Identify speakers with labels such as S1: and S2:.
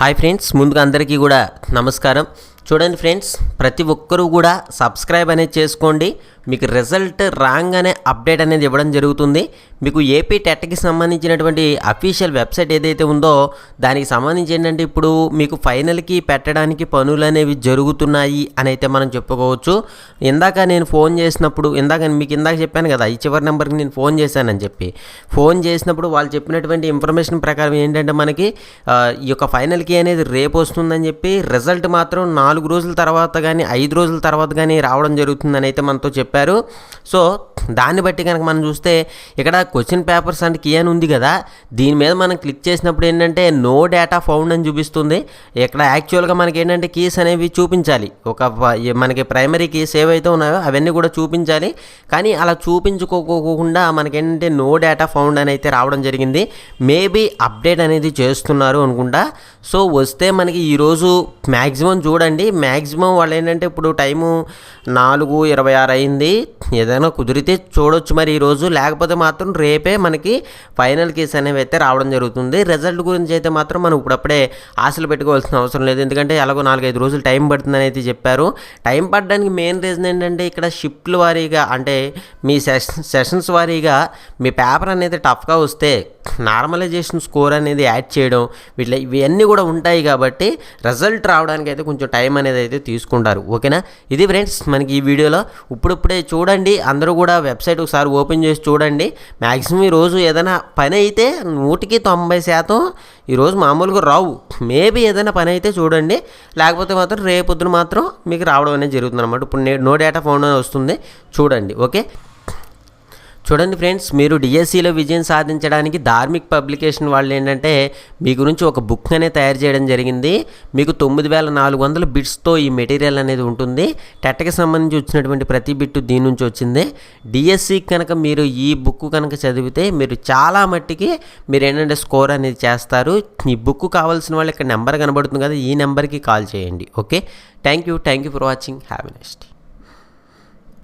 S1: Hi friends ముందుగా అందరికీ కూడా నమస్కారం. చూడండి ఫ్రెండ్స్ ప్రతి ఒక్కరూ కూడా సబ్స్క్రైబ్ అనేది చేసుకోండి. మీకు రిజల్ట్ రాగానే అప్డేట్ అనేది ఇవ్వడం జరుగుతుంది. మీకు ఏపీ టెట్కి సంబంధించినటువంటి అఫీషియల్ వెబ్సైట్ ఏదైతే ఉందో దానికి సంబంధించి ఏంటంటే ఇప్పుడు మీకు ఫైనల్కి పెట్టడానికి పనులు అనేవి జరుగుతున్నాయి అని అయితే మనం చెప్పుకోవచ్చు. ఇందాక నేను ఫోన్ చేసినప్పుడు ఇందాక మీకు ఇందాక చెప్పాను కదా ఈ చివరి నెంబర్కి నేను ఫోన్ చేశానని చెప్పి. ఫోన్ చేసినప్పుడు వాళ్ళు చెప్పినటువంటి ఇన్ఫర్మేషన్ ప్రకారం ఏంటంటే మనకి ఈ యొక్క ఫైనల్కి అనేది రేపు వస్తుందని చెప్పి రిజల్ట్ మాత్రం నాలుగు రోజుల తర్వాత కానీ ఐదు రోజుల తర్వాత కానీ రావడం జరుగుతుందని అయితే మనతో చెప్పారు. చెప్పారు. సో దాన్ని బట్టి కనుక మనం చూస్తే ఇక్కడ క్వశ్చన్ పేపర్స్ అంటే కీ అని ఉంది కదా. దీని మీద మనం క్లిక్ చేసినప్పుడు ఏంటంటే నో డేటా ఫౌండ్ అని చూపిస్తుంది. ఇక్కడ యాక్చువల్గా మనకి ఏంటంటే కీస్ అనేవి చూపించాలి. ఒక మనకి ప్రైమరీ కీస్ ఏవైతే ఉన్నాయో అవన్నీ కూడా చూపించాలి. కానీ అలా చూపించుకోకుండా మనకేంటంటే నో డేటా ఫౌండ్ అని అయితే రావడం జరిగింది. మేబీ అప్డేట్ అనేది చేస్తున్నారు అనుకుంటా. సో వస్తే మనకి ఈరోజు మ్యాక్సిమం చూడండి. మ్యాక్సిమం వాళ్ళు ఏంటంటే ఇప్పుడు టైము నాలుగు ఇరవై ఆరు అయింది. ఏదైనా కుదిరితే చూడొచ్చు మరి ఈరోజు లేకపోతే మాత్రం రేపే మనకి ఫైనల్ కేసు అనేవి అయితే రావడం జరుగుతుంది. రిజల్ట్ గురించి అయితే మాత్రం మనం ఇప్పుడప్పుడే ఆశలు పెట్టుకోవాల్సిన అవసరం లేదు. ఎందుకంటే ఎలాగో నాలుగైదు రోజులు టైం పడుతుందని అయితే చెప్పారు. టైం పడడానికి మెయిన్ రీజన్ ఏంటంటే ఇక్కడ షిఫ్ట్ల వారీగా అంటే మీ సెషన్ సెషన్స్ వారీగా మీ పేపర్ అనేది టఫ్గా వస్తే నార్మలైజేషన్ స్కోర్ అనేది యాడ్ చేయడం వీటిలో ఇవన్నీ కూడా ఉంటాయి కాబట్టి రిజల్ట్ రావడానికి అయితే కొంచెం టైం అనేది అయితే తీసుకుంటారు. ఓకేనా? ఇది ఫ్రెండ్స్ మనకి ఈ వీడియోలో. ఇప్పుడిప్పుడే చూడండి. అందరూ కూడా వెబ్సైట్ ఒకసారి ఓపెన్ చేసి చూడండి. మ్యాక్సిమం ఈరోజు ఏదైనా పని అయితే నూటికి తొంభై శాతం ఈరోజు మామూలుగా రావు. మేబీ ఏదైనా పని అయితే చూడండి. లేకపోతే మాత్రం రేపొద్దున మాత్రం మీకు రావడం అనేది జరుగుతుంది అనమాట ఇప్పుడు నో డేటా ఫోన్ వస్తుంది. చూడండి. ఓకే? చూడండి ఫ్రెండ్స్ మీరు డిఎస్సిలో విజయం సాధించడానికి ధార్మిక్ పబ్లికేషన్ వాళ్ళు ఏంటంటే మీ గురించి ఒక బుక్ అనేది తయారు చేయడం జరిగింది. మీకు తొమ్మిది వేల నాలుగు వందల బిట్స్తో ఈ మెటీరియల్ అనేది ఉంటుంది. టెట్కి సంబంధించి వచ్చినటువంటి ప్రతి బిట్టు దీని నుంచి వచ్చింది. డిఎస్సి కనుక మీరు ఈ బుక్ కనుక చదివితే మీరు చాలా మట్టికి మీరు ఏంటంటే స్కోర్ అనేది చేస్తారు. ఈ బుక్ కావాల్సిన వాళ్ళు ఇక్కడ నెంబర్ కనబడుతుంది కదా ఈ నెంబర్కి కాల్ చేయండి. Okay? Thank you thank you for watching. Have next